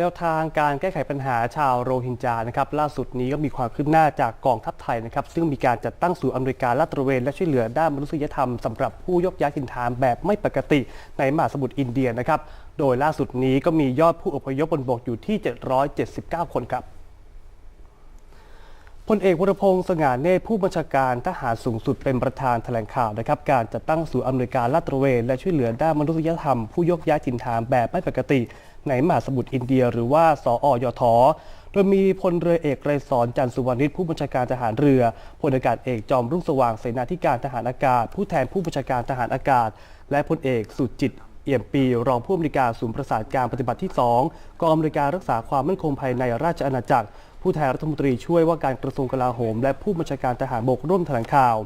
แนวทางการแก้ไขปัญหาชาวโรฮิงญานะครับล่าสุดนี้ก็มีความคืบหน้าจากกองทัพไทยนะครับซึ่งมีการจัดตั้งศูนย์อำนวยการลาดตระเวนและช่วยเหลือด้านมนุษยธรรมสำหรับผู้ยกย้ายถิ่นฐานแบบไม่ปกติในมหาสมุทรอินเดียนะครับโดยล่าสุดนี้ก็มียอดผู้อพยพบนบกอยู่ที่ 779 คนครับพลเอกวรพงษ์สง่าเนตรผู้บัญชาการทหารสูงสุดเป็นประธานแถลงข่าวนะครับ การจัดตั้งศูนย์อำนวยการลาดตระเวนและช่วยเหลือด้านมนุษยธรรมผู้ยกย้ายถิ่นฐานแบบไม่ปกติ ในมหาสมุทรอินเดีย หรือว่าสออยทโดยมีพลเรือเอกไกรสอนจันสุวรรณิชผู้บัญชาการทหารเรือพลอากาศเอกจอมรุ่งสว่างเสนาธิการทหารอากาศ ผู้แทนผู้บัญชาการทหารอากาศ และพลเอกสุจิตเอี่ยมปี รองผู้อำนวยการศูนย์ประสานการปฏิบัติที่ 2 กองอำนวยการรักษาความมั่นคงภายในราชอาณาจักร ผู้แทนรัฐมนตรีช่วยว่าการกระทรวงกลาโหม และผู้บัญชาการทหารบกร่วมแถลงข่าว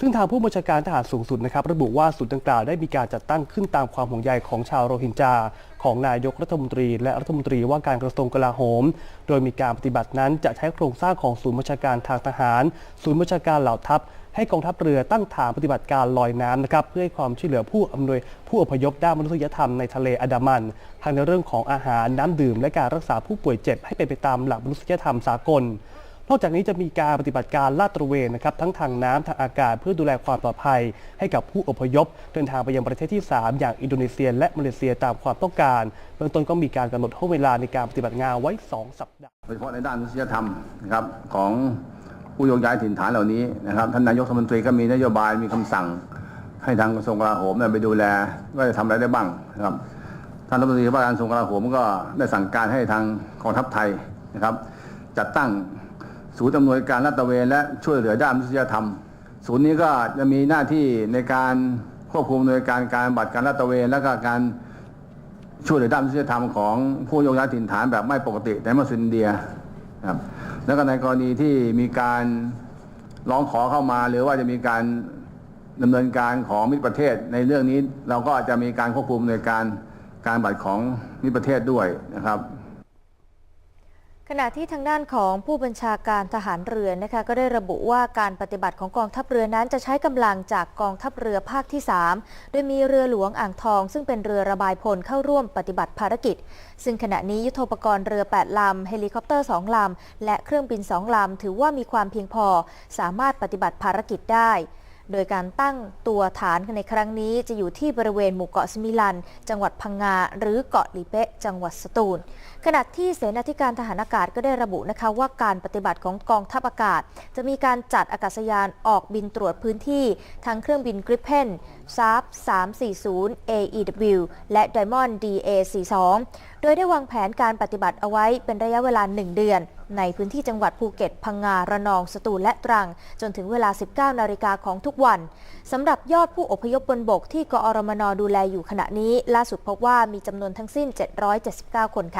ซึ่งทางผู้บัญชาการทหารสูงสุดนะครับ ระบุว่าศูนย์ดังกล่าวได้มีการจัดตั้งขึ้นตามความห่วงใยของชาวโรฮิงญา ของนายกรัฐมนตรี และรัฐมนตรีว่าการกระทรวงกลาโหม โดยมีการปฏิบัตินั้นจะใช้โครงสร้างของศูนย์บัญชาการทางทหาร ศูนย์บัญชาการเหล่าทัพ ให้กองทัพเรือตั้งฐานปฏิบัติการลอยน้ำนะครับเพื่อให้ความช่วยเหลือผู้อำนวยผู้อพยพด้านมนุษยธรรมในทะเลอันดามันทั้งในเรื่องของอาหารน้ำดื่ม และการรักษาผู้ป่วยเจ็บให้เป็นไปตามหลักมนุษยธรรมสากล นอกจากนี้จะมีการปฏิบัติการลาดตระเวนนะครับทั้งทางน้ำทางอากาศเพื่อดูแลความปลอดภัย ให้กับผู้อพยพ เดินทางไปยังประเทศที่ 3 อย่างอินโดนีเซีย และมาเลเซียตามความต้องการ เบื้องต้นก็มีการกำหนดห่วงเวลาในการปฏิบัติงานไว้ 2 สัปดาห์ โดยเฉพาะในด้านมนุษยธรรมนะครับของผู้โยกย้ายถิ่นฐานเหล่านี้นะครับท่านนายกรัฐมนตรีก็มีนโยบายมีคำสั่ง ให้ทางกระทรวงกลาโหมเนี่ยไปดูแลว่าจะทำอะไรได้บ้างนะครับท่านรัฐมนตรีว่าการกระทรวงกลาโหมก็ได้สั่งการให้ทางกองทัพไทยนะครับ จัดตั้ง ศูนย์อำนวยการลาดตระเวนและช่วยเหลือด้านมนุษยธรรม ศูนย์นี้ก็จะมีหน้าที่ในการควบคุมโดยการการบัตรการลาดตระเวน และก็การช่วยเหลือด้านมนุษยธรรมของผู้โยกย้ายถิ่นฐานแบบไม่ปกติในมาซินเดียครับแล้วก็ในกรณีที่มีการร้องขอเข้ามาหรือว่าจะมีการดำเนินการของมิตรประเทศ ในเรื่องนี้เราก็จะมีการควบคุมในการการบัตรของมิตรประเทศด้วยนะครับ ขณะที่ทางด้านของผู้บัญชาการทหารเรือนะคะก็ได้ระบุว่าการปฏิบัติของกองทัพเรือนั้นจะใช้กำลังจากกองทัพเรือภาคที่ 3 โดยมีเรือหลวงอ่างทอง ซึ่งเป็นเรือระบายพลเข้าร่วมปฏิบัติภารกิจ ซึ่งขณะนี้ยุทโธปกรณ์เรือ 8 ลำ เฮลิคอปเตอร์ 2 ลำ และเครื่องบิน 2 ลำ ถือว่ามีความเพียงพอ สามารถปฏิบัติภารกิจได้ โดยการตั้งตัวฐานในครั้งนี้จะอยู่ที่บริเวณหมู่เกาะสมิลัน จังหวัดพังงา หรือเกาะลีเปะจังหวัดสตูล ขณะที่เสนาธิการทหารอากาศก็ได้ระบุนะคะว่าการปฏิบัติของกองทัพอากาศ จะมีการจัดอากาศยานออกบินตรวจพื้นที่ทั้งเครื่องบินกริปเพนซาร์340 AEW และ Diamond DA42 โดยได้วางแผนการปฏิบัติเอาไว้เป็นระยะเวลา 1 เดือน ในพื้นที่จังหวัดภูเก็ต พังงา ระนอง สตูล และตรัง จนถึงเวลา 19 นาฬิกาของทุกวัน สำหรับยอดผู้อพยพบนบกที่กอรมนดูแลอยู่ขณะนี้ ล่าสุดพบว่ามีจำนวนทั้งสิ้น 779 คนค่ะ